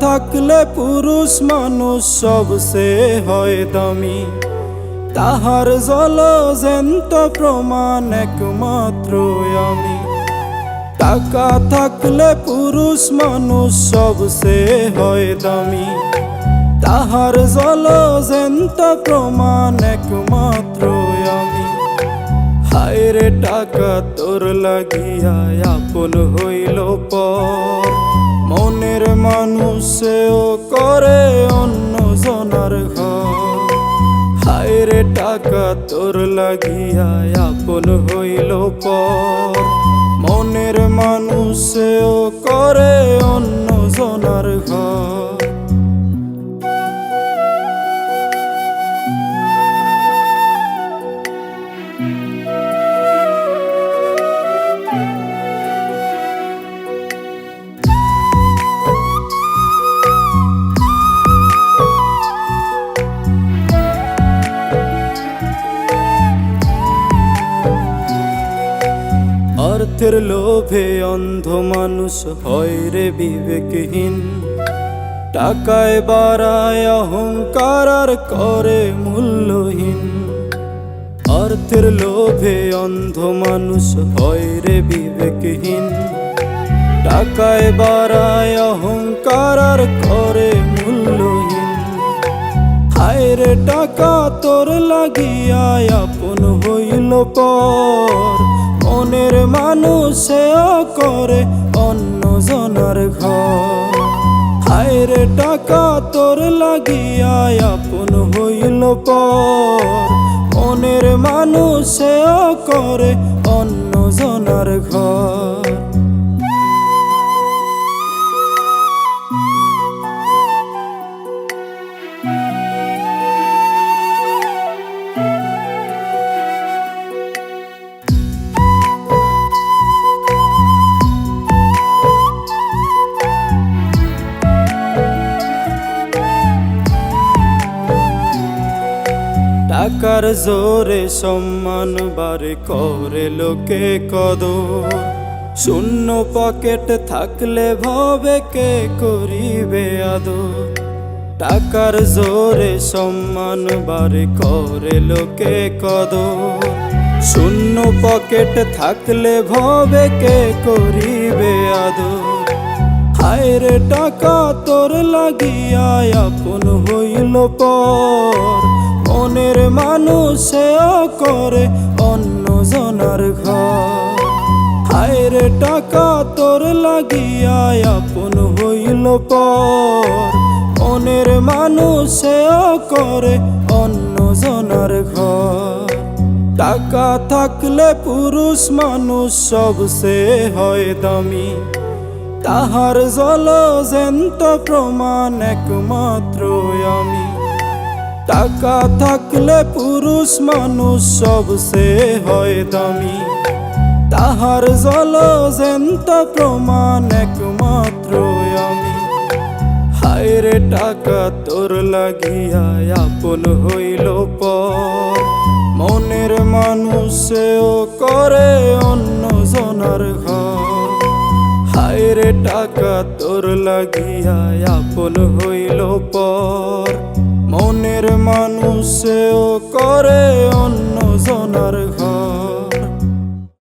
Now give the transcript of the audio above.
থাকলে পুরুষ মানুষ সবসে হয় দামি। তাহার জল জেন্ত প্রমাণ একমাত্র আমি। টাকা থাকলে পুরুষ মানুষ সবসে হয় দামি। তাহার জল জেন্ত প্রমাণ একমাত্র আমি। হায়রে টাকা তোর লাগিয়া আপন হইল পর। মনের মানুষেও করে অন্য জনার ঘর। হায়রে টাকা তোর লাগিয়া আপন হইল পর। মনের মানুষেও অর্থের লোভে অন্ধ মানুষ হয় রে বিবেকহীন। টাকায় বাড়ায় অহংকার আর করে মূল্যহীন। অর্থের লোভে অন্ধ মানুষ হয় রে বিবেকহীন। টাকায় বাড়ায় অহংকার আর করে মূল্যহীন। হায়রে টাকা, তোর লাগিয়া আপন হইল পর মনের মানুষেও করে অন্য জনার ঘর। টাকা তোর লাগিয়া আপন হইল পর। মনের মানুষেও করে অন্য জনার ঘর। টাকার জোরে সম্মান বারে করে লোকে কদর শূন্য পকেট থাকলে ভবে কে করিবে আদর টাকার জোরে সম্মান বারে করে লোকে কদর শূন্য পকেট থাকলে ভবে কে করিবে আদর হায়রে টাকা তোর লাগিয়া আপন হইল পর। মানুষেও করে অন্য জনার ঘর। টাকা তোর লাগিয়া আপন হইল পর। মনের মানুষেও করে অন্য জনার ঘর। টাকা থাকলে পুরুষ মানুষ সবসে হয় দামি। তাহার জল জেন্ত প্রমাণ একমাত্র আমি। টাকা থাকলে পুরুষ মানুষ সবসে হয় দামি। তাহার জল জেন্ত প্রমাণ একমাত্র আমি। হায়রে টাকা তোর লাগিয়া আপন হইল পর। মনের মানুষেও করে অন্য জনার ঘর। হায়রে টাকা তোর লাগিয়া আপন হইল পর। মানুষেও করে অন্য জনার